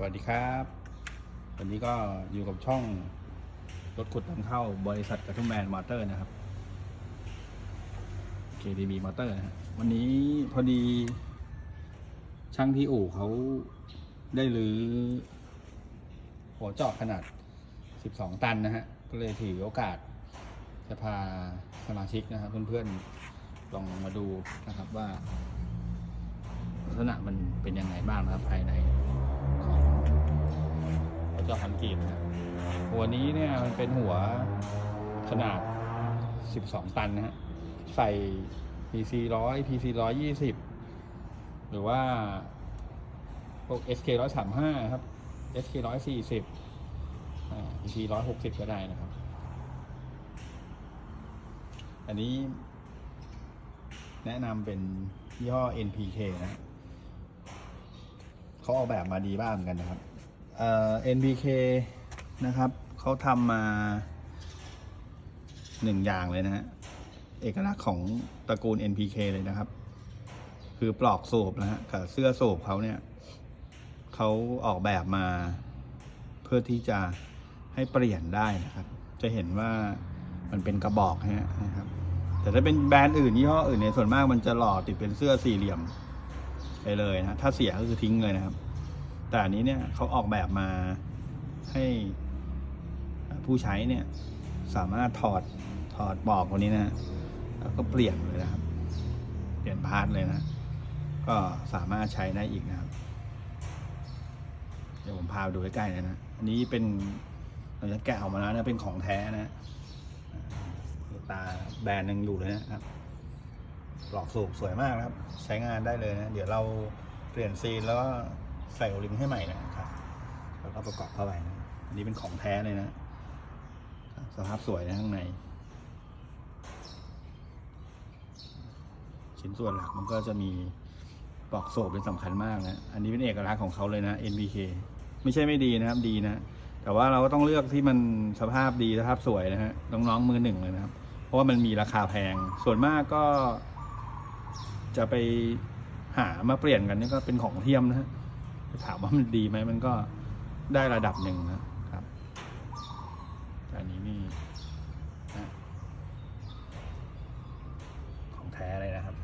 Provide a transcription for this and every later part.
สวัสดีครับ วันนี้ก็อยู่กับช่องรถขุดนำเข้าบริษัทกระทุ่มแมนมอเตอร์นะครับ KDB มอเตอร์นะวันนี้พอดี ช่างที่อู่เขาได้รื้อหัวจาะขนาด 12 ตันนะฮะ ก็เลยถือโอกาส จะพาสมาชิกนะครับ เพื่อนๆ ลองมาดูนะครับว่าลักษณะมันเป็นยังไงบ้างนะครับภายใน จาะคอนกรีตนะครับหัวนี้เนี่ยมันเป็นหัวขนาด 12 ตันนะฮะใส่ PC 100 PC 120 หรือว่าพวก SK 135 ครับ SK 140อ่า PC 160 ก็ได้นะครับ อันนี้แนะนำเป็นยี่ห้อ NPK นะเขาออกแบบมาดีบ้างกันนะครับ เอ่อ NPK นะครับเขาทำมาหนึ่งอย่างเลยนะฮะ เอกลักษณ์ของตระกูล NPK เลยนะครับ คือปลอกสูบนะฮะกับเสื้อสูบเขาเนี่ยเขาออกแบบมาเพื่อที่จะให้เปลี่ยนได้นะครับ จะเห็นว่ามันเป็นกระบอกนะครับ แต่ถ้าเป็นแบรนด์อื่นยี่ห้ออื่นเนี่ยส่วนมากมันจะหล่อติดเป็นเสื้อสี่เหลี่ยมไปเลยนะ ถ้าเสียก็คือทิ้งเลยนะครับ แต่อันนี้เนี่ยเขาออกแบบมาให้ผู้ใช้เนี่ยสามารถถอดถอดปลอกตัวนี้นะแล้วก็เปลี่ยนเลยนะครับ เปลี่ยนพาร์ทเลยนะ ก็สามารถใช้ได้อีกนะครับ เดี๋ยวผมพาดูใกล้ๆเลยนะ อันนี้เป็นเราจะแกะออกมาแล้วนะ เป็นของแท้นะตาแบรนด์ยังอยู่เลยนะครับปลอกสูบสวยมากนะครับ ใช้งานได้เลยนะ เดี๋ยวเราเปลี่ยนซีนแล้วก็ ใส่โอลิงให้ใหม่นะครับ แล้วก็ประกอบเข้าไปนะอันนี้เป็นของแท้เลยนะ สภาพสวยนะข้างใน ชิ้นส่วนหลักมันก็จะมีปลอกโซ่เป็นสำคัญมากนะ อันนี้เป็นเอกลักษณ์ของเขาเลยนะ NBK ไม่ใช่ไม่ดีนะครับดีนะ แต่ว่าเราก็ต้องเลือกที่มันสภาพดีสภาพสวยนะฮะน้องๆมือหนึ่งเลยนะครับ เพราะว่ามันมีราคาแพง ส่วนมากก็ จะไปหามาเปลี่ยนกันนี่ก็เป็นของเทียมนะฮะ ถามว่ามันดีไหมมันก็ได้ระดับหนึ่งนะครับอันนี้นี่ของแท้เลยนะครับ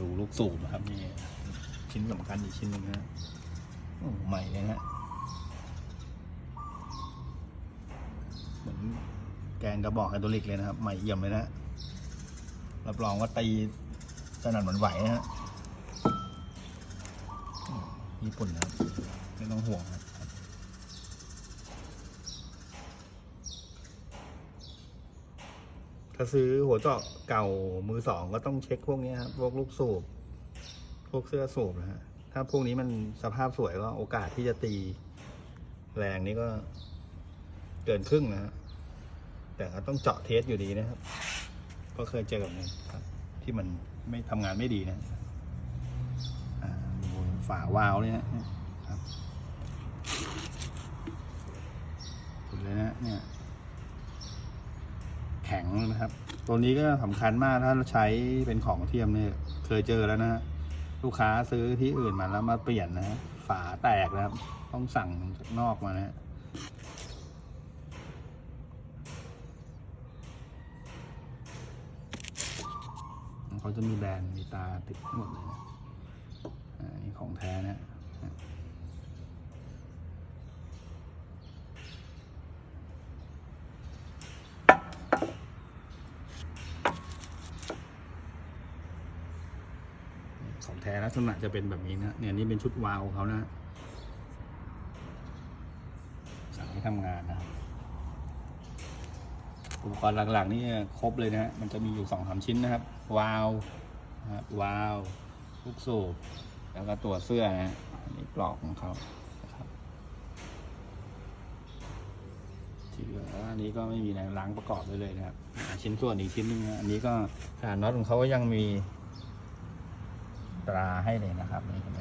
ดูลูกสูบนะครับนี่ชิ้นสำคัญอีกชิ้นหนึ่งนะฮะโอ้ใหม่เลยนะฮะเหมือนแกนกระบอกไฮดรอลิกเลยนะครับ ใหม่เอี่ยมเลยนะฮะรับรองว่าตีสนั่นหวันไหวนะฮะญี่ปุ่นนะครับไม่ต้องห่วงครับถ้าซื้อหัวเจาะเก่ามือสองก็ต้องเช็คพวกนี้ครับพวกลูกสูบ พวกเสื้อสูบนะฮะ ถ้าพวกนี้มันสภาพสวยก็โอกาสที่จะตีแรงนี้ก็เกินครึ่งนะฮะ แต่ก็ต้องเจาะเทสอยู่ดีนะครับ ก็เคยเจอแบบนี้ครับ ที่มันไม่ทำงานไม่ดีนะอ่าดูฝาวาล์วเนี่ยนะครับสุดเลยนะเนี่ยแข็งนะครับ ตัวนี้ก็สำคัญมากถ้าเราใช้เป็นของเทียมเนี่ยเคยเจอแล้วนะลูกค้าซื้อที่อื่นมาแล้วมาเปลี่ยนนะฮะฝาแตกนะครับ ต้องสั่งจากนอกมานะ เขาจะมีแบรนด์มีตาติดหมดเลยนะนี่ของแท้นะของแท้ลักษณะจะเป็นแบบนี้นะ เนี่ยนี่เป็นชุดวาล์วเขานะสั่งให้ทำงานนะครับ อุปกรณ์หลักๆนี่ครบเลยนะฮะมันจะมีอยู่สองสามชิ้นนะครับ วาล์ววาล์วลูกสูบแล้วก็ตัวเสื้อนะฮะอันนี้ปลอกของเขาครับที่เหลืออันนี้ก็ไม่มีอะไรล้างประกอบได้เลยนะครับ ชิ้นส่วนอีกชิ้นหนึงอันนี้ก็ขนาดน็อตของเขาก็ยังมีตราให้เลยนะครับนี่เห็นไหม